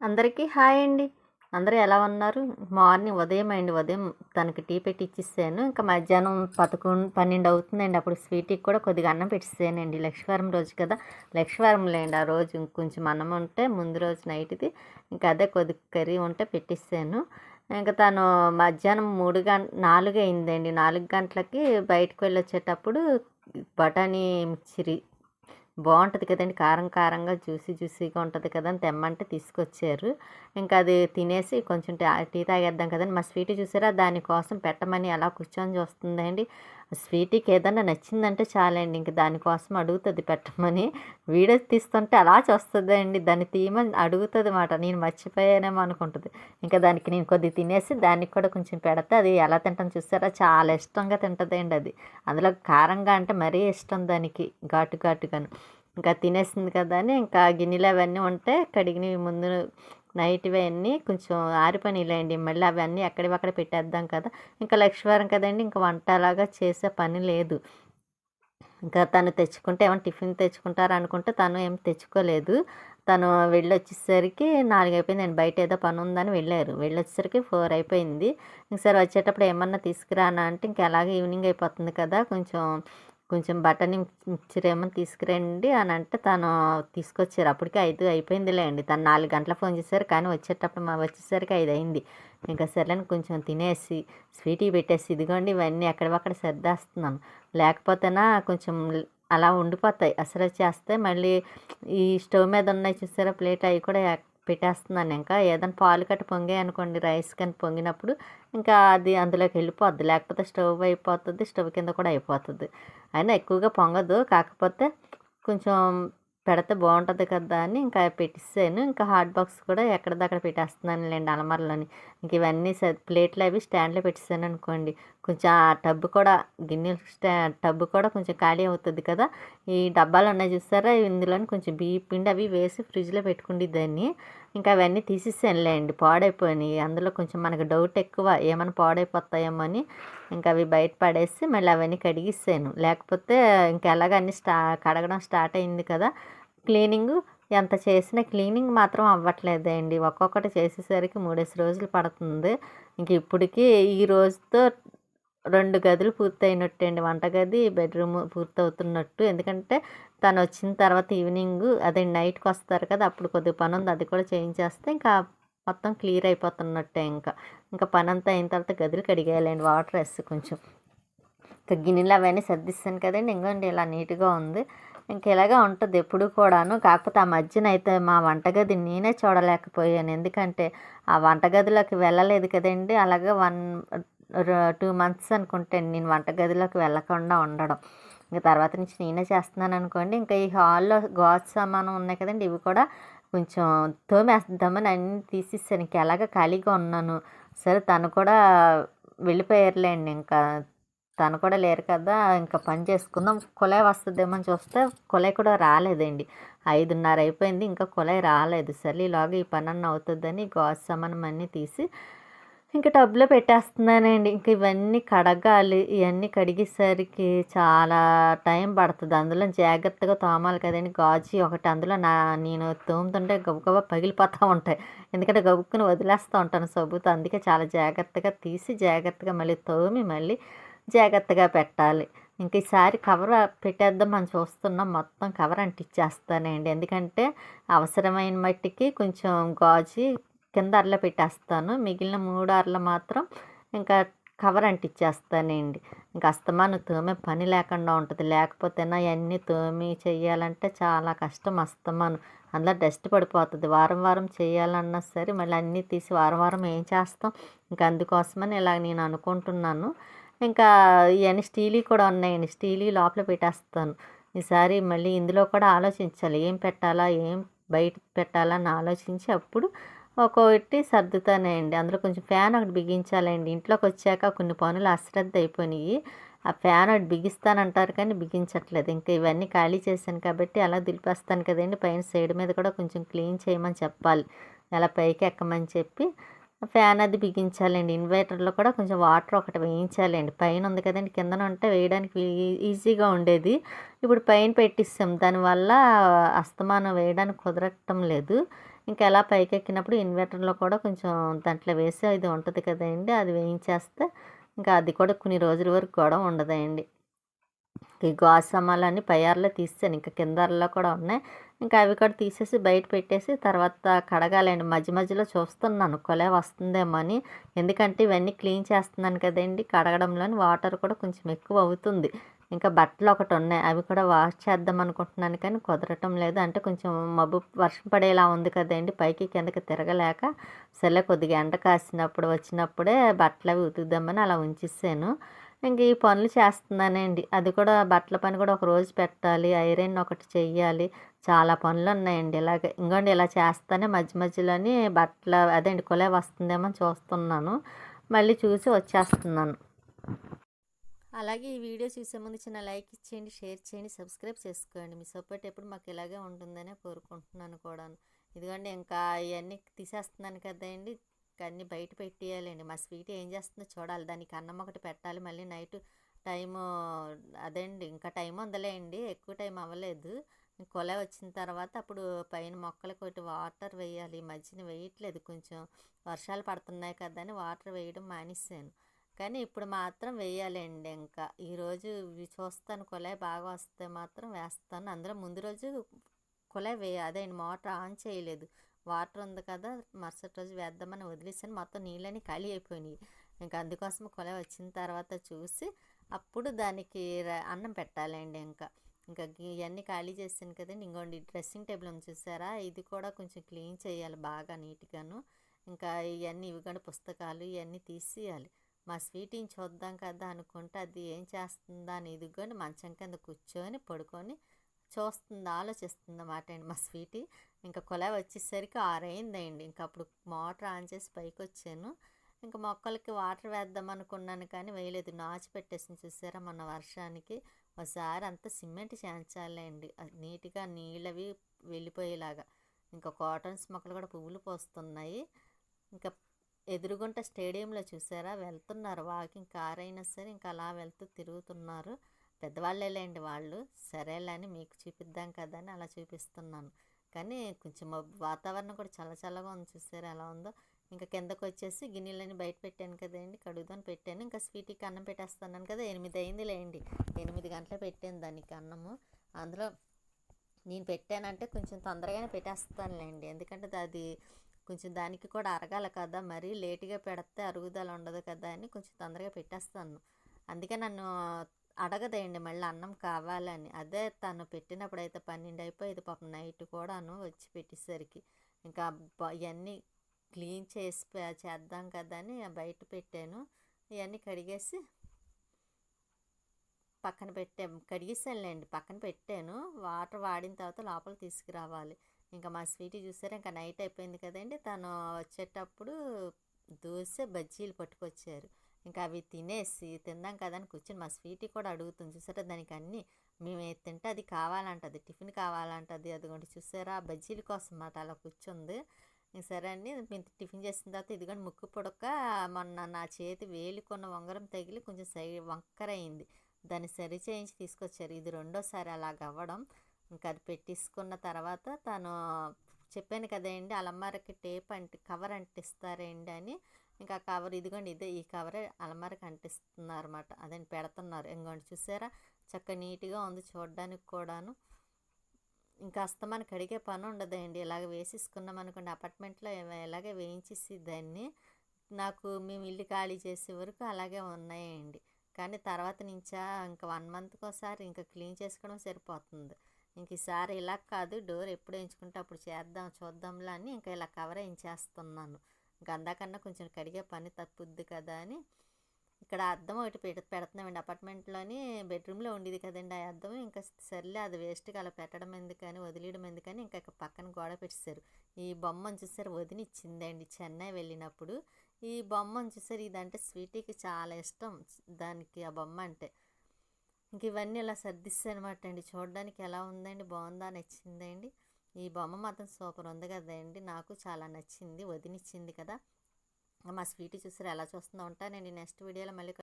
అందరికీ హాయ్ అండి. అందరూ ఎలా ఉన్నారు? మార్నింగ్ ఉదయం అండి. ఉదయం తనకి టీ పెట్టి ఇచ్చిస్తాను ఇంకా మధ్యాహ్నం పదకొండు పన్నెండు అవుతుందండి. అప్పుడు స్వీట్కి కూడా కొద్దిగా అన్నం పెట్టిస్తానండి లక్ష్మీవారం రోజు కదా. లక్ష్మీవారం లేండి. ఆ రోజు ఇంకొంచెం అన్నం ఉంటే ముందు రోజు నైట్ది ఇంకా అదే కొద్ది కర్రీ ఉంటే పెట్టిస్తాను ఇంకా తను మధ్యాహ్నం మూడు గంట నాలుగు అయిందండి. నాలుగు గంటలకి బయటకు వెళ్ళి వచ్చేటప్పుడు బఠానీ మిక్చరీ బాగుంటుంది కదండి. కారం కారంగా జ్యూసీ జ్యూసీగా ఉంటుంది కదా అని తెమ్మంటే తీసుకొచ్చారు. ఇంకా అది తినేసి కొంచెం టీ తాగేద్దాం కదండి మా స్వీట్ చూసారా? దానికోసం పెట్టమని అలా కూర్చొని చూస్తుందండి స్వీట్కి ఏదన్నా నచ్చిందంటే చాలండి. ఇంక దానికోసం అడుగుతుంది పెట్టమని. వీడియో తీస్తుంటే అలా చూస్తుంది అండి. దాన్ని తీయమని అడుగుతుంది అన్నమాట నేను మర్చిపోయానేమో అనుకుంటుంది. ఇంకా దానికి నేను కొద్ది తినేసి దానికి కూడా కొంచెం పెడితే అది ఎలా తింటాను చూసారా? చాలా ఇష్టంగా తింటుంది అండి అది. అందులో కారంగా అంటే మరీ ఇష్టం దానికి. ఘాటు ఘాటుగాను. ఇంకా తినేసింది కదా అని ఇంకా గిన్నెలు అవన్నీ ఉంటే కడిగినవి ముందు నైట్వి అన్నీ కొంచెం ఆరిపోయినాయిలేండి మళ్ళీ అవన్నీ ఎక్కడివక్కడ పెట్టేద్దాం కదా. ఇంకా లక్ష్మీవారం కదండి ఇంకా వంట అలాగా చేసే పని లేదు. ఇంకా తను తెచ్చుకుంటే ఏమైనా టిఫిన్ తెచ్చుకుంటారు అనుకుంటే తను ఏం తెచ్చుకోలేదు. తను వెళ్ళి వచ్చేసరికి నాలుగు అయిపోయింది నేను బయట ఏదో పని ఉందని వెళ్ళారు. వెళ్ళి వచ్చేసరికి ఫోర్ అయిపోయింది. ఇంకసారి వచ్చేటప్పుడు ఏమన్నా తీసుకురానా అంటే ఇంకా ఎలాగ ఈవినింగ్ అయిపోతుంది కదా. కొంచెం కొంచెం బటన్ మిక్చర్ తీసుకురండి అని అంటే తను తీసుకొచ్చారు. అప్పటికే ఐదు అయిపోయిందిలే అండి తను నాలుగు గంటల ఫోన్ చేశారు కానీ వచ్చేటప్పుడు మా వచ్చేసరికి ఐదు అయింది. ఇంకా సర్లేని కొంచెం తినేసి స్వీటీ పెట్టేసి ఇదిగోండి ఇవన్నీ ఎక్కడవక్కడ సర్దేస్తున్నాను. లేకపోతేనా కొంచెం అలా ఉండిపోతాయి. అసలు చేస్తే మళ్ళీ ఈ స్టవ్ మీద ఉన్నాయి చూసారా ప్లేట్ అవి కూడా పెట్టేస్తున్నాను. ఇంకా ఏదైనా పాలు కట్టి పొంగాయి అనుకోండి రైస్ కానీ పొంగినప్పుడు ఇంకా అది అందులోకి వెళ్ళిపోద్ది. లేకపోతే స్టవ్ అయిపోతుంది స్టవ్ కింద కూడా అయిపోతుంది. అయినా ఎక్కువగా పొంగదు. కాకపోతే కొంచెం పెడితే బాగుంటుంది కదా అని ఇంకా పెట్టిస్తాను ఇంకా హాట్ బాక్స్ కూడా ఎక్కడిదక్కడ పెట్టేస్తున్నాను లేండి అలమరలోని. ఇంక ఇవన్నీ ప్లేట్లు అవి స్టాండ్లో పెట్టేసాను అనుకోండి కొంచెం ఆ టబ్బు కూడా గిన్నె స్టా టబ్బు కూడా కొంచెం ఖాళీ అవుతుంది కదా. ఈ డబ్బాలు ఉన్నాయి చూస్తారా? ఇందులోని కొంచెం బియ్య పిండి అవి వేసి ఫ్రిడ్జ్లో పెట్టుకుండి దాన్ని. ఇంకా అవన్నీ తీసేసానులేండి పాడైపోయినాయి. అందులో కొంచెం మనకు డౌట్ ఎక్కువ ఏమైనా పాడైపోతాయేమో అని. ఇంకా అవి బయట పడేసి మళ్ళీ అవన్నీ కడిగిస్తాను లేకపోతే ఇంకా స్టా కడగడం స్టార్ట్ అయింది కదా. క్లీనింగ్ ఎంత చేసినా క్లీనింగ్ మాత్రం అవ్వట్లేదండి ఒక్కొక్కటి చేసేసరికి మూడేసి రోజులు పడుతుంది. ఇంక ఇప్పటికీ ఈ రోజుతో రెండు గదులు పూర్తయినట్టు అండి వంటగది బెడ్రూమ్ పూర్తవుతున్నట్టు. ఎందుకంటే తను వచ్చిన తర్వాత ఈవినింగ్ అదే నైట్కి వస్తారు కదా అప్పుడు కొద్దిగా పని ఉంది అది కూడా చేయించేస్తే ఇంకా మొత్తం క్లియర్ అయిపోతున్నట్టే ఇంకా. ఇంకా పని అంతా అయిన తర్వాత గదులు కడిగేయాలండి వాటర్ వేసి కొంచెం. ఇంకా గిన్నెలు అవన్నీ సర్దిస్తాను కదండి ఇంకోండి ఇలా నీట్గా ఉంది. ఇంక ఇలాగే ఉంటుంది ఎప్పుడు కూడాను. కాకపోతే ఆ మధ్యన అయితే మా వంటగది నేనే చూడలేకపోయాను. ఎందుకంటే ఆ వంటగదిలోకి వెళ్ళలేదు కదండి అలాగే వన్ టూ మంత్స్ అనుకుంటే నేను వంటగదిలోకి వెళ్ళకుండా ఉండడం. ఇంకా తర్వాత నుంచి నేనే చేస్తున్నాను అనుకోండి. ఇంకా ఈ హాల్లో గాజు సామానం ఉన్నాయి కదండి ఇవి కూడా కొంచెం తోమేద్దామని అన్ని తీసేసాను. ఇంకా ఎలాగ ఖాళీగా ఉన్నాను. సరే తను కూడా వెళ్ళిపోయారులేండి. ఇంకా తను కూడా లేరు కదా ఇంకా పని చేసుకుందాం. కుళాయి వస్తుందేమో అని చూస్తే కుళాయి కూడా రాలేదండి. ఐదున్నర అయిపోయింది ఇంకా కుళాయి రాలేదు. సరే ఇలాగ ఈ పని అన్న అవుతుందని గాజు సామానం అన్నీ తీసి ఇంకా టబ్లో పెట్టేస్తున్నానండి. ఇంక ఇవన్నీ కడగాలి ఇవన్నీ కడిగేసరికి చాలా టైం పడుతుంది. అందులో జాగ్రత్తగా తోమాలి కదండి. గాజు ఒకటి అందులో నా నేను తోముతుంటే గబగబా పగిలిపోతూ ఉంటాయి. ఎందుకంటే గబుక్కుని వదిలేస్తూ ఉంటాను సబ్బుతో. అందుకే చాలా జాగ్రత్తగా తీసి జాగ్రత్తగా మళ్ళీ తోమి మళ్ళీ జాగ్రత్తగా పెట్టాలి. ఇంక ఈసారి కవర్ పెట్టేద్దాం అని చూస్తున్నాం. మొత్తం కవర్ అంటిచ్చేస్తానండి. ఎందుకంటే అవసరమైన మట్టికి కొంచెం గాజు కింద అరల పెట్టేస్తాను. మిగిలిన మూడు అరలు మాత్రం ఇంకా కవర్ అంటిచ్చేస్తానండి. ఇంకా అస్తమాను తోమే పని లేకుండా ఉంటుంది. లేకపోతేనా అవన్నీ తోమి చేయాలంటే చాలా కష్టం అస్తమాను. అందులో డస్ట్ పడిపోతుంది. వారం వారం చేయాలన్నా సరే మళ్ళీ అన్నీ తీసి వారం వారం ఏం చేస్తాం? ఇంకా అందుకోసమని ఇలా నేను అనుకుంటున్నాను. ఇంకా ఇవన్నీ స్టీలీ కూడా ఉన్నాయండి. స్టీలీ లోపల పెట్టేస్తాను. ఈసారి మళ్ళీ ఇందులో కూడా ఆలోచించాలి. ఏం పెట్టాలా? ఏం బయట పెట్టాలా? అని ఆలోచించి అప్పుడు ఒక్కొక్కటి సర్దుతానండి అందులో కొంచెం ఫ్యాన్ ఒకటి బిగించాలండి. ఇంట్లోకి వచ్చాక కొన్ని పనులు అశ్రద్ధ అయిపోయినాయి. ఆ ఫ్యాన్ ఒకటి బిగిస్తానంటారు కానీ బిగించట్లేదు. ఇంకా ఇవన్నీ ఖాళీ చేశాను కాబట్టి అలా దులిపేస్తాను కదండి. పైన సైడ్ మీద కూడా కొంచెం క్లీన్ చేయమని చెప్పాలి. అలా పైకి ఎక్కమని చెప్పి ఫ్యాన్ అది బిగించాలండి. ఇన్వర్టర్లో కూడా కొంచెం వాటర్ ఒకటి వేయించాలండి. పైన ఉంది కదండి. కిందన ఉంటే వేయడానికి ఈ- ఈజీగా ఉండేది. ఇప్పుడు పైన పెట్టిస్తాం. దానివల్ల అస్తమానం వేయడానికి కుదరటం లేదు. ఇంకా ఎలా పైకి ఎక్కినప్పుడు ఇన్వర్టర్లో కూడా కొంచెం దాంట్లో వేసి అది ఉంటుంది కదండి అది వేయించేస్తే ఇంకా అది కూడా కొన్ని రోజుల వరకు కూడా ఉండదండి. ఈ గోసమాలన్నీ సామాన్లన్నీ పయ్యార్లో తీసాను ఇంకా కిందర్లో కూడా ఉన్నాయి. ఇంకా అవి కూడా తీసేసి బయట పెట్టేసి తర్వాత కడగాలండి. మధ్య మధ్యలో చూస్తున్నాను కొలే వస్తుందేమో అని. ఎందుకంటే ఇవన్నీ క్లీన్ చేస్తున్నాను కదండి కడగడంలోని వాటర్ కూడా కొంచెం ఎక్కువ అవుతుంది. ఇంకా బట్టలు ఒకటి ఉన్నాయి. అవి కూడా వాష్ చేద్దాం అనుకుంటున్నాను కానీ కుదరటం లేదు. అంటే కొంచెం మబ్బు వర్షం పడేలా ఉంది కదండి. పైకి కిందకి తిరగలేక సరే కొద్దిగా ఎండ కాసినప్పుడు వచ్చినప్పుడే బట్టలు అవి ఉతుకుదామని అలా ఉంచేసాను. ఇంక ఈ పనులు చేస్తున్నానండి. అది కూడా బట్టల పని కూడా ఒక రోజు పెట్టాలి. ఐరన్ ఒకటి చెయ్యాలి. చాలా పనులు ఉన్నాయండి. ఇలాగే ఇంకోండి ఇలా చేస్తానే మధ్య మధ్యలోని బట్టల అండి కొలే వస్తుందేమో చూస్తున్నాను. మళ్ళీ చూసి వచ్చేస్తున్నాను. అలాగే ఈ వీడియో చూసే ముందు చిన్న లైక్ ఇచ్చేయండి షేర్ చేయండి సబ్స్క్రైబ్ చేసుకోండి. మీ సపోర్ట్ ఎప్పుడు మాకు ఇలాగే ఉంటుందనే కోరుకుంటున్నాను కూడా ఇదిగోండి ఇంకా ఇవన్నీ తీసేస్తున్నాను కదండి అన్నీ బయట పెట్టేయాలండి. మా స్వీట్ ఏం చేస్తుందో చూడాలి. దానికి అన్నం ఒకటి పెట్టాలి. మళ్ళీ నైట్ టైము అదండి. ఇంకా టైం ఉందలేండి. ఎక్కువ టైం అవ్వలేదు. కొల వచ్చిన తర్వాత అప్పుడు పైన మొక్కలకు ఒకటి వాటర్ వేయాలి. ఈ మధ్యన వేయట్లేదు కొంచెం. వర్షాలు పడుతున్నాయి కదా అని వాటర్ వేయడం మానేసాను కానీ ఇప్పుడు మాత్రం వేయాలండి ఇంకా. ఈరోజు చూస్తాను కొలాయి బాగా వస్తే మాత్రం వేస్తాను. అందులో ముందు రోజు కొలాయి వేయ అదే మోటార్ ఆన్ చేయలేదు. వాటర్ ఉంది కదా మరుసటి రోజు వేద్దామని వదిలేసాను. మొత్తం నీళ్ళని ఖాళీ అయిపోయినాయి. ఇంకా అందుకోసం కొలాయి వచ్చిన తర్వాత చూసి అప్పుడు దానికి అన్నం పెట్టాలండి ఇంకా. ఇంకా ఇవన్నీ ఖాళీ చేసాను కదండి. ఇంకోండి డ్రెస్సింగ్ టేబుల్ ఉంది చూసారా? ఇది కూడా కొంచెం క్లీన్ చేయాలి బాగా నీట్గాను. ఇంకా ఇవన్నీ ఇవి కూడా పుస్తకాలు ఇవన్నీ తీసేయాలి. మా స్వీటీని చూద్దాం కదా అనుకుంటే అది ఏం చేస్తుందా అని ఇదిగోని మంచం కింద కూర్చొని పడుకొని చూస్తుంది ఆలోచిస్తుంది అన్నమాట అండి మా స్వీటీ. ఇంకా కొలాయి వచ్చేసరికి ఆరైందండి. ఇంకా అప్పుడు మోటార్ ఆన్ చేసి పైకి వచ్చాను. ఇంకా మొక్కలకి వాటర్ వేద్దాం అనుకున్నాను కానీ వేయలేదు. నాచు పెట్టేసి చూసారా మొన్న వర్షానికి. ఒకసారి అంతా సిమెంట్ చేయించాలండి నీట్గా నీళ్ళవి వెళ్ళిపోయేలాగా. ఇంకా కాటన్స్ మొక్కలు కూడా పువ్వులు పోస్తున్నాయి. ఇంకా ఎదురుగుంట స్టేడియంలో చూసారా? వెళ్తున్నారు. వాకింగ్ కార్ అయినా సరే ఇంకా అలా వెళ్తూ తిరుగుతున్నారు. పెద్దవాళ్ళేలేండి వాళ్ళు. సరేలే అని మీకు చూపిద్దాం కదా అని అలా చూపిస్తున్నాను. కానీ కొంచెం వాతావరణం కూడా చల్ల చల్లగా ఉంది చూసారు? ఎలా ఉందో. ఇంకా కిందకు వచ్చేసి గిన్నెలని బయట పెట్టాను కదండి. కడుగుదాని పెట్టాను. ఇంకా స్వీట్కి అన్నం పెట్టేస్తున్నాను కదా. ఎనిమిది అయింది లేండి ఎనిమిది గంటల పెట్టాను దానికి అన్నము. అందులో నేను పెట్టానంటే కొంచెం తొందరగానే పెట్టేస్తానులేండి. ఎందుకంటే అది కొంచెం దానికి కూడా అరగాల కదా మరీ లేటుగా పెడితే అరుగుదల ఉండదు కదా అని కొంచెం తొందరగా పెట్టేస్తాను. అందుకే నన్ను అడగదేయండి మళ్ళీ అన్నం కావాలని. అదే తను పెట్టినప్పుడు అయితే పన్నెండు అయిపోయేది పాపం నైట్ కూడాను వచ్చి పెట్టేసరికి. ఇంకా ఇవన్నీ క్లీన్ చేసి చేద్దాం కదా అని బయట పెట్టాను. ఇవన్నీ కడిగేసి పక్కన పెట్టాం. కడిగేసానులేండి పక్కన పెట్టాను. వాటర్ వాడిన తర్వాత లోపల తీసుకురావాలి. ఇంకా మా స్వీట్ చూసారా? ఇంకా నైట్ అయిపోయింది కదండి. తను వచ్చేటప్పుడు దోశ బజ్జీలు పట్టుకొచ్చారు. ఇంకా అవి తినేసి తిందాం కదా అని కూర్చొని మా స్వీట్ కూడా అడుగుతుంది. చూసారా? దానికి అన్నీ మేము తింటే అది కావాలంటది. టిఫిన్ కావాలంటది. అదిగోండి చూసారా? బజ్జీల కోసం మాట అలా కూర్చుంది. సరే అండి మేము టిఫిన్ చేసిన తర్వాత ఇదిగోండి ముక్కు పొడక మొన్న నా చేతి వేలుకున్న వంగరం తగిలి కొంచెం సై వంకరైంది దాన్ని సరి చేయించి తీసుకొచ్చారు. ఇది రెండోసారి అలాగ అవ్వడం ఇంకా అది పెట్టించుకున్న తర్వాత తను చెప్పాను కదండి అలమారకి టేప్ అంటి కవర్ అంటిస్తారండి అని. ఇంకా కవర్ ఇదిగోండి ఇదే ఈ కవరే అలమారకి అంటిస్తున్నారు అనమాట అదే పెడుతున్నారు. ఇంకోండి చూసారా? చక్క నీట్గా ఉంది చూడడానికి కూడాను. ఇంకా అస్తమాన కడిగే పని ఉండదండి. ఇలాగ వేసేసుకున్నాం అనుకోండి అపార్ట్మెంట్లో ఇలాగే వేయించేసి దాన్ని నాకు మేము ఇల్లు ఖాళీ చేసే వరకు అలాగే ఉన్నాయండి. కానీ తర్వాత నుంచా ఇంకా వన్ మంత్కి ఒకసారి ఇంకా క్లీన్ చేసుకోవడం సరిపోతుంది. ఇంక ఈసారి ఇలా కాదు డోర్ ఎప్పుడు ఎంచుకుంటే అప్పుడు చేద్దాం చూద్దాంలా అని ఇంకా ఇలా కవర్ ఎంచేస్తున్నాను. ఇంకా అందాకన్నా కొంచెం కడిగే పని తప్పుద్ది కదా అని. ఇక్కడ అద్దం ఒకటి పెడ పెడుతున్నామండి. అపార్ట్మెంట్లోని బెడ్రూమ్లో ఉండేది కదండి ఆ అద్దం. ఇంకా సర్లే అది వేస్ట్గా అలా పెట్టడం ఎందుకని వదిలేయడం ఎందుకని ఇంకా పక్కన గోడ పెట్టేశారు. ఈ బొమ్మను చూసారు వదినిచ్చిందండి చెన్నై వెళ్ళినప్పుడు. ఈ బొమ్మను చూసారు ఇదంటే స్వీటీకి చాలా ఇష్టం. దానికి ఆ బొమ్మ అంటే. ఇంక ఇవన్నీ ఇలా సర్దిస్తాయి అనమాట అండి. చూడడానికి ఎలా ఉందండి? బాగుందా? నచ్చిందండి ఈ బొమ్మ మాత్రం సూపర్ ఉంది కదండి నాకు చాలా నచ్చింది వదినిచ్చింది కదా. మా స్వీట్ చూసారు? ఎలా చూస్తుందో ఉంటానండి. నెక్స్ట్ వీడియోలో మళ్ళీ